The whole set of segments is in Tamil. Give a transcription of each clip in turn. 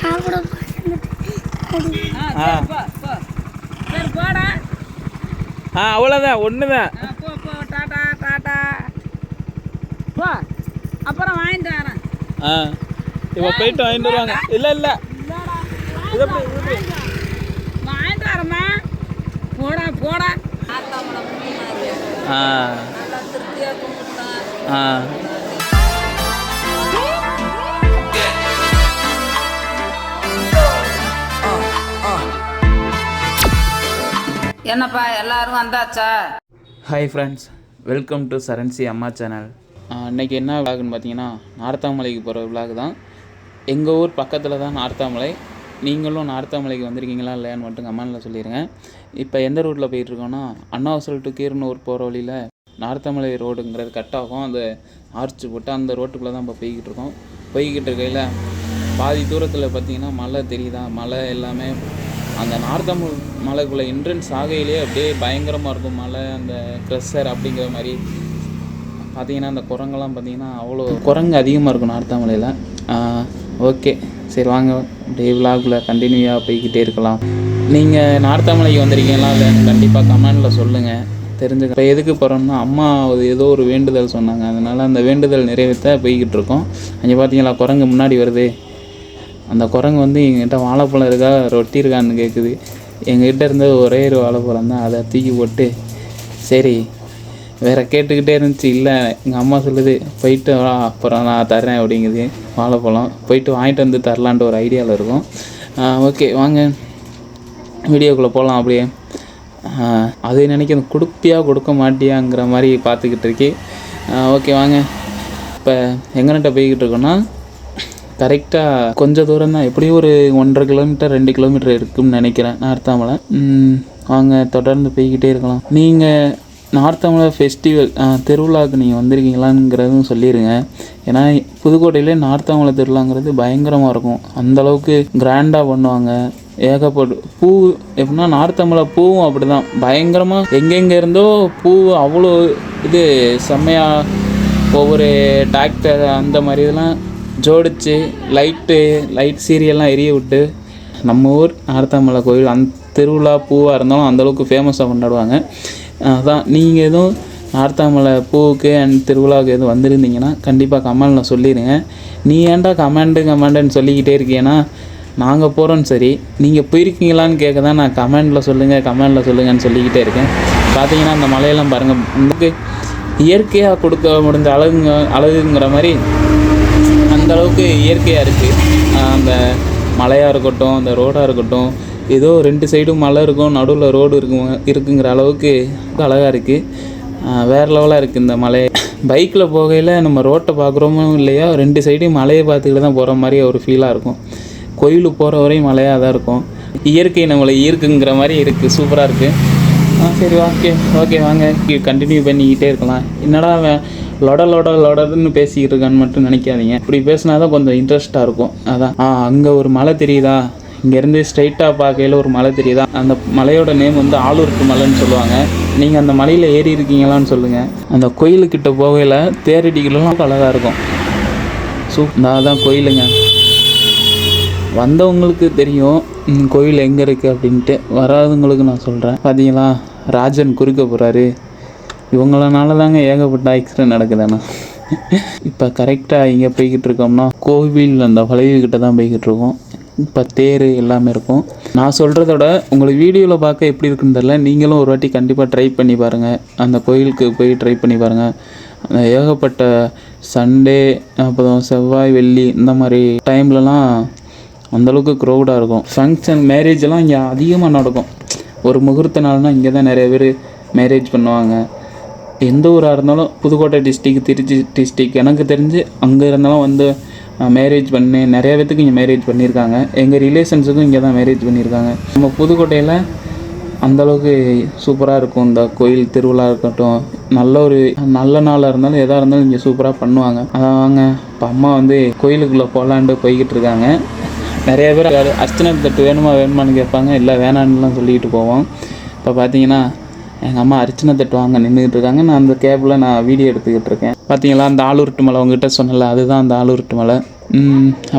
நான் கூட ஆ போ போ. சரி போடா. ஆ அவ்வளோதான் ஒன்று தான் போ போ டாடா டாடா. போ அப்புறம் வாங்கிட்டு வரேன். ஆ இப்போ போயிட்டு வாங்கிட்டு வருவாங்க. இல்லை இல்லை? வாங்கிட்டு வரேம்மா. போடா போடா. ஆ. என்னப்பா எல்லாரும் வந்தாச்சா? Hi friends welcome to Saranchi அம்மா சேனல் இன்றைக்கி என்ன விளாகுன்னு பார்த்தீங்கன்னா நார்த்தாமலைக்கு போகிற விளாக் தான். எங்கள் ஊர் பக்கத்தில் தான் நார்த்தாமலை. நீங்களும் நார்த்தாமலைக்கு வந்திருக்கீங்களா இல்லையான்னு மட்டும் கமெண்டில் சொல்லிடுங்க இப்போ எந்த ரூட்டில் போயிட்டுருக்கோன்னா அண்ணாவசல் டு கீரனூர் போகிற வழியில் நார்த்தாமலை ரோடுங்கிறது கட் ஆகும். அந்த ஆர்ச் போட்டு அந்த ரோட்டுக்குள்ளே தான் இப்போ போய்கிட்டு இருக்கோம். போய்கிட்டு இருக்கையில் பாதி தூரத்தில் பார்த்தீங்கன்னா மலை தெரியுதா? மலை எல்லாமே அந்த நார்த்தமிழ் மலைக்குள்ளே என்ட்ரன்ஸ் ஆகையிலே அப்படியே பயங்கரமாக இருக்கும். மலை அந்த க்ரெஷர் அப்படிங்கிற மாதிரி. பார்த்தீங்கன்னா அந்த குரங்கெல்லாம் பார்த்தீங்கன்னா அவ்வளோ குரங்கு அதிகமாக இருக்கும் நார்த்தாமலையில் ஓகே சரி வாங்க. அப்படியே விலாகுல கண்டினியூவாக போய்கிட்டே இருக்கலாம். நீங்கள் நார்த்தாமலைக்கு வந்திருக்கீங்களா? இல்லைன்னு கண்டிப்பாக கமெண்டில் சொல்லுங்கள் தெரிஞ்சுக்க. இப்போ எதுக்கு போகிறோம்னா அம்மா அது ஏதோ ஒரு வேண்டுதல் சொன்னாங்க. அதனால் அந்த வேண்டுதல் நிறைவேற்ற போய்கிட்டு இருக்கோம். அங்கே பார்த்தீங்களா குரங்கு முன்னாடி வருது. அந்த குரங்கு வந்து எங்கிட்ட வாழைப்பழம் இருக்கா ரொட்டி இருக்கான்னு கேட்குது எங்ககிட்ட இருந்தது ஒரே ஒரு வாழைப்பழம் தான். அதை தூக்கி போட்டு சரி வேற கேட்டுக்கிட்டே இருந்துச்சு. இல்லை எங்கள் அம்மா சொல்லுது போயிட்டு வா அப்புறம் நான் தரேன் அப்படிங்குது. வாழைப்பழம் போயிட்டு வாங்கிட்டு வந்து தரலான்ட்டு ஒரு ஐடியாவில் இருக்கும். ஓகே வாங்க. வீடியோக்குள்ளே போகலாம் அப்படியே. அது நினைக்கிறது கொடுப்பியா கொடுக்க மாட்டியாங்கிற மாதிரி பார்த்துக்கிட்டு இருக்கே ஓகே வாங்க. இப்போ எங்கன்ட்ட போய்கிட்டு இருக்கோன்னா கரெக்டாக கொஞ்சம் தூரம் தான். எப்படியும் ஒரு ஒன்றரை கிலோமீட்டர் ரெண்டு கிலோமீட்டர் இருக்கும்னு நினைக்கிறேன் நார்த்தாமலை வாங்க தொடர்ந்து போய்கிட்டே இருக்கலாம். நீங்கள் நார்த்தாமலை ஃபெஸ்டிவல் திருவிழாவுக்கு நீங்கள் வந்திருக்கீங்களாங்கிறதும் சொல்லிடுங்க ஏன்னா புதுக்கோட்டையிலே நார்த்தாமலை திருவிழாங்கிறது பயங்கரமாக இருக்கும். அந்தளவுக்கு கிராண்டாக பண்ணுவாங்க. ஏகப்பட்டு பூ எப்படின்னா நார்த்தமலை பூவும் அப்படி தான் பயங்கரமாக எங்கெங்கே இருந்தோ பூ அவ்வளோ இது செம்மையாக ஒவ்வொரு டாக்டர் அந்த மாதிரி இதெல்லாம் ஜோடிச்சு லைட்டு லைட் சீரியல்லாம் எரிய விட்டு நம்ம ஊர் நார்த்தாமலை கோயில் அந் திருவிழா பூவாக இருந்தாலும் அந்தளவுக்கு ஃபேமஸாக கொண்டாடுவாங்க. அதான் நீங்கள் எதுவும் நார்த்தாமலை பூவுக்கு அண்ட் திருவிழாவுக்கு எதுவும் வந்திருந்தீங்கன்னா கண்டிப்பாக கமெண்டில் சொல்லிடுங்க நீ ஏன்டா கமெண்டு கமெண்டுன்னு சொல்லிக்கிட்டே இருக்கீங்கன்னா நாங்கள் போகிறோம் சரி. நீங்கள் போயிருக்கீங்களான்னு கேட்க தான் நான் கமெண்டில் சொல்லுங்கள் கமெண்டில் சொல்லுங்கன்னு சொல்லிக்கிட்டே இருக்கேன். பார்த்தீங்கன்னா அந்த மலையெல்லாம் பாருங்கள் உங்களுக்கு இயற்கையாக கொடுக்க முடிஞ்ச அழகுங்க அழகுங்கிற மாதிரி அந்த அளவுக்கு இயற்கையாக இருக்குது அந்த மலையாக இருக்கட்டும் அந்த ரோடாக இருக்கட்டும் ஏதோ ரெண்டு சைடும் மலை இருக்கும் நடுவில் ரோடு இருக்கும் இருக்குங்கிற அளவுக்கு அழகாக இருக்குது வேறு லெவலாக இருக்குது இந்த மலை. பைக்கில் போகையில் நம்ம ரோட்டை பார்க்குறோமோ இல்லையா ரெண்டு சைடையும் மலையை பார்த்துக்கிட்டு தான் போகிற மாதிரி ஒரு ஃபீலாக இருக்கும். கோயிலுக்கு போகிற வரையும் மலையாக தான் இருக்கும். இயற்கை நம்மளை ஈர்க்குங்கிற மாதிரி இருக்குது சூப்பராக இருக்குது ஆ சரி ஓகே ஓகே வாங்க. கண்டினியூ பண்ணிக்கிட்டே இருக்கலாம். என்னடா லொட லொட லொடன்னு பேசிக்கிட்டு இருக்கான்னு மட்டும் நினைக்காதீங்க. இப்படி பேசினா தான் கொஞ்சம் இன்ட்ரெஸ்ட்டாக இருக்கும். அதான். ஆ அங்கே ஒரு மலை தெரியுதா? இங்கேருந்து ஸ்ட்ரைட்டாக பார்க்கையில் ஒரு மலை தெரியுதா? அந்த மலையோட நேம் வந்து ஆலூருக்கு மலைன்னு சொல்லுவாங்க. நீங்கள் அந்த மலையில் ஏறி இருக்கீங்களான்னு சொல்லுங்கள் அந்த கோயிலுக்கிட்ட போகையில் தேரடிக்கலாம் அழகாக இருக்கும். சூப் நான் தான் கோயிலுங்க. வந்தவங்களுக்கு தெரியும் கோயில் எங்கே இருக்குது அப்படின்ட்டு. வராதவங்களுக்கு நான் சொல்கிறேன் பார்த்தீங்களா ராஜன் குறுக்க போகிறாரு இவங்களனால தாங்க ஏகப்பட்ட ஆக்சிடென்ட் நடக்குதாண்ணா. இப்போ கரெக்டாக இங்கே போய்கிட்டு இருக்கோம்னா கோவில் அந்த வளைவுக்கிட்ட தான் போய்கிட்டு இருக்கோம். இப்போ தேர் எல்லாமே இருக்கும். நான் சொல்கிறத விட உங்களுக்கு வீடியோவில் பார்க்க எப்படி இருக்குன்னு தெரில நீங்களும் ஒரு வாட்டி கண்டிப்பாக ட்ரை பண்ணி பாருங்கள் அந்த கோயிலுக்கு போய் ட்ரை பண்ணி பாருங்கள் அந்த ஏகப்பட்ட சண்டே அப்புறம் செவ்வாய் வெள்ளி இந்த மாதிரி டைம்லலாம் அந்தளவுக்கு க்ரௌடாக இருக்கும். ஃபங்க்ஷன் மேரேஜ் எல்லாம் இங்கே அதிகமாக நடக்கும். ஒரு முகூர்த்த நாள்னால் இங்கே தான் நிறைய பேர் மேரேஜ் பண்ணுவாங்க. எந்த ஊராக இருந்தாலும் புதுக்கோட்டை டிஸ்ட்ரிக் திருச்சி டிஸ்ட்ரிக் எனக்கு தெரிஞ்சு அங்கே இருந்தாலும் வந்து மேரேஜ் பண்ணி நிறைய பேத்துக்கு இங்கே மேரேஜ் பண்ணியிருக்காங்க. எங்கள் ரிலேஷன்ஸுக்கும் இங்கே தான் மேரேஜ் பண்ணியிருக்காங்க. நம்ம புதுக்கோட்டையில் அந்தளவுக்கு சூப்பராக இருக்கும். இந்த கோயில் திருவிழா இருக்கட்டும் நல்ல ஒரு நல்ல நாளாக இருந்தாலும் எதாக இருந்தாலும் இங்கே சூப்பராக பண்ணுவாங்க. அதான் வாங்க இப்போ அம்மா வந்து கோயிலுக்குள்ளே போகலான்ட்டு போய்கிட்டு இருக்காங்க. நிறைய பேர் அர்ச்சனை தட்டு வேணுமா வேணுமான்னு கேட்பாங்க. இல்லை வேணான்னுலாம் சொல்லிக்கிட்டு போவோம். இப்போ பார்த்தீங்கன்னா எங்கள் அம்மா அர்ச்சனை தட்டு வாங்க இருக்காங்க நான் அந்த கேபில் நான் வீடியோ எடுத்துக்கிட்டு இருக்கேன் பார்த்தீங்களா அந்த ஆளுருட்டு மலை உங்ககிட்ட சொன்னல அதுதான் அந்த ஆளுருட்டு மலை.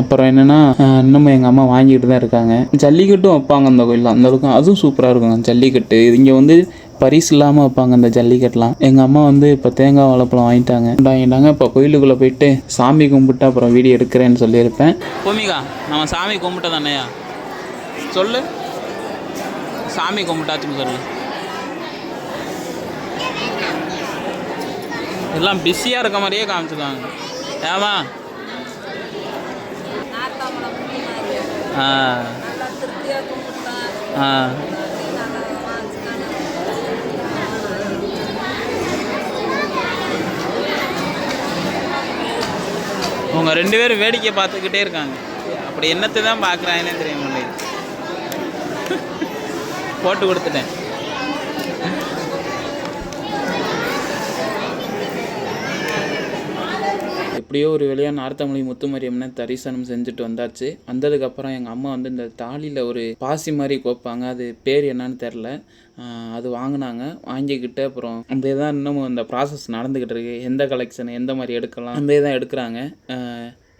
அப்புறம் என்னென்னா இன்னமும் எங்கள் அம்மா வாங்கிட்டு தான் இருக்காங்க. ஜல்லிக்கட்டும் வைப்பாங்க அந்த கோயிலில் அந்த அளவுக்கு அதுவும் சூப்பராக இருக்கும். ஜல்லிக்கட்டு இங்கே வந்து பரிசு இல்லாமல் வைப்பாங்க அந்த ஜல்லிக்கட்டுலாம். எங்கள் அம்மா வந்து இப்போ தேங்காய் வாழைப்பழம் வாங்கிட்டாங்க. வாங்கிட்டாங்க. இப்போ கோயிலுக்குள்ளே போயிட்டு சாமி கும்பிட்டு அப்புறம் வீடியோ எடுக்கிறேன்னு சொல்லியிருப்பேன். பூமிகா நம்ம சாமி கும்பிட்ட தானேயா? சொல்லு. சாமி கும்பிட்டாச்சுன்னு சொல்லு. எல்லாம் பிஸியாக இருக்க மாதிரியே காமிச்சிருக்காங்க. ஏமா? ஆ. ஆ. அவங்க உங்க ரெண்டு பேரும் வேடிக்கை பார்த்துக்கிட்டே இருக்காங்க. அப்படி என்னத்தை தான் பார்க்குறாங்கன்னு தெரிய மாட்டேங்குது. போட்டு கொடுத்துட்டேன். எப்படியோ ஒரு வழியாக நார்த்தமலை முத்துமரியம்னு தரிசனம் செஞ்சுட்டு வந்தாச்சு. வந்ததுக்கப்புறம் எங்கள் அம்மா வந்து இந்த தாலியில் ஒரு பாசி மாதிரி கோப்பாங்க. அது பேர் என்னன்னு தெரில அது வாங்கினாங்க. வாங்கிக்கிட்டு அப்புறம் அந்த இதான் இன்னமும் அந்த ப்ராசஸ் நடந்துக்கிட்டு இருக்கு. எந்த கலெக்ஷன் எந்த மாதிரி எடுக்கலாம் அந்த இதான் எடுக்கிறாங்க.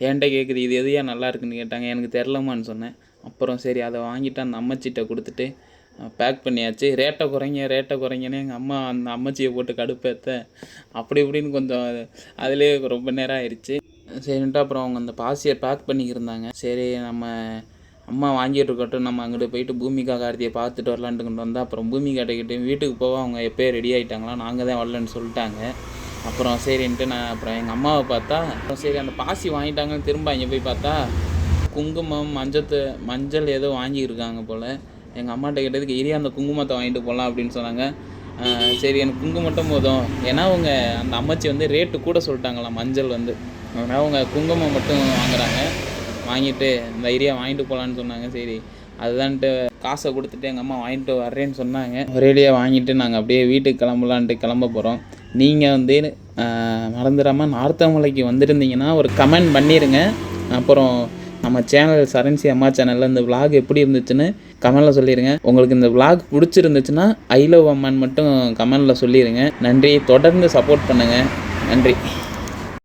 என்கிட்ட கேட்குது இது எதையா நல்லா இருக்குன்னு? கேட்டாங்க. எனக்கு தெரிலமான்னு சொன்னேன். அப்புறம் சரி அதை வாங்கிட்டு அந்த அம்மச்சிட்ட கொடுத்துட்டு பேக் பண்ணியாச்சு. ரேட்டை குறைங்க ரேட்டை குறைங்கன்னு எங்கள் அம்மா அந்த அம்மச்சியை போட்டு கடுப்பேத்த. அப்படி இப்படின்னு கொஞ்சம் அதிலே ரொம்ப நேரம் ஆயிடுச்சு சரின்ட்டு அப்புறம் அவங்க அந்த பாசியை பேக் பண்ணிக்கிருந்தாங்க. சரி நம்ம அம்மா வாங்கிட்டு இருக்கட்டும். நம்ம அங்கிட்டு போயிட்டு பூமிகா கார்த்தியை பார்த்துட்டு வரலான்ட்டு கொண்டு வந்தால் அப்புறம் பூமிகா கிட்டே வீட்டுக்கு போக அவங்க எப்போயே ரெடி ஆகிட்டாங்களா நாங்கள் தான் வரலன்னு சொல்லிட்டாங்க. அப்புறம் சரின்ட்டு நான் அப்புறம் எங்கள் அம்மாவை பார்த்தா அப்புறம் சரி அந்த பாசி வாங்கிட்டாங்கன்னு திரும்ப அங்கே போய் பார்த்தா குங்குமம் மஞ்சத்து மஞ்சள் ஏதோ வாங்கியிருக்காங்க போல். எங்கள் அம்மாட்ட கேட்டதுக்கு ஏரியா அந்த குங்குமத்தை வாங்கிட்டு போகலாம் அப்படின்னு சொன்னாங்க. சரி எனக்கு குங்குமட்டும் போதும். ஏன்னா அவங்க அந்த அம்மச்சி வந்து ரேட்டு கூட சொல்லிட்டாங்களாம் மஞ்சள் வந்து. அதனால் அவங்க குங்குமம் மட்டும் வாங்குறாங்க. வாங்கிட்டு இந்த ஏரியா வாங்கிட்டு போகலான்னு சொன்னாங்க. சரி அதுதான்ட்டு காசை கொடுத்துட்டு எங்கள் அம்மா வாங்கிட்டு வர்றேன்னு சொன்னாங்க. ஒரேடியாக வாங்கிட்டு நாங்கள் அப்படியே வீட்டுக்கு கிளம்பலான்ட்டு கிளம்ப போகிறோம் நீங்கள் வந்து மறந்துடாமல் நார்த்தமலைக்கு வந்திருந்தீங்கன்னா ஒரு கமெண்ட் பண்ணிடுங்க அப்புறம் நம்ம சேனல் சரன்சி அம்மா சேனலில் இந்த விலாக் எப்படி இருந்துச்சுன்னு கமெண்டில் சொல்லிடுங்க உங்களுக்கு இந்த விளாக் பிடிச்சிருந்துச்சுன்னா ஐ லவ் அம்மான் மட்டும் கமெண்டில் சொல்லிடுங்க நன்றி. தொடர்ந்து சப்போர்ட் பண்ணுங்கள் நன்றி.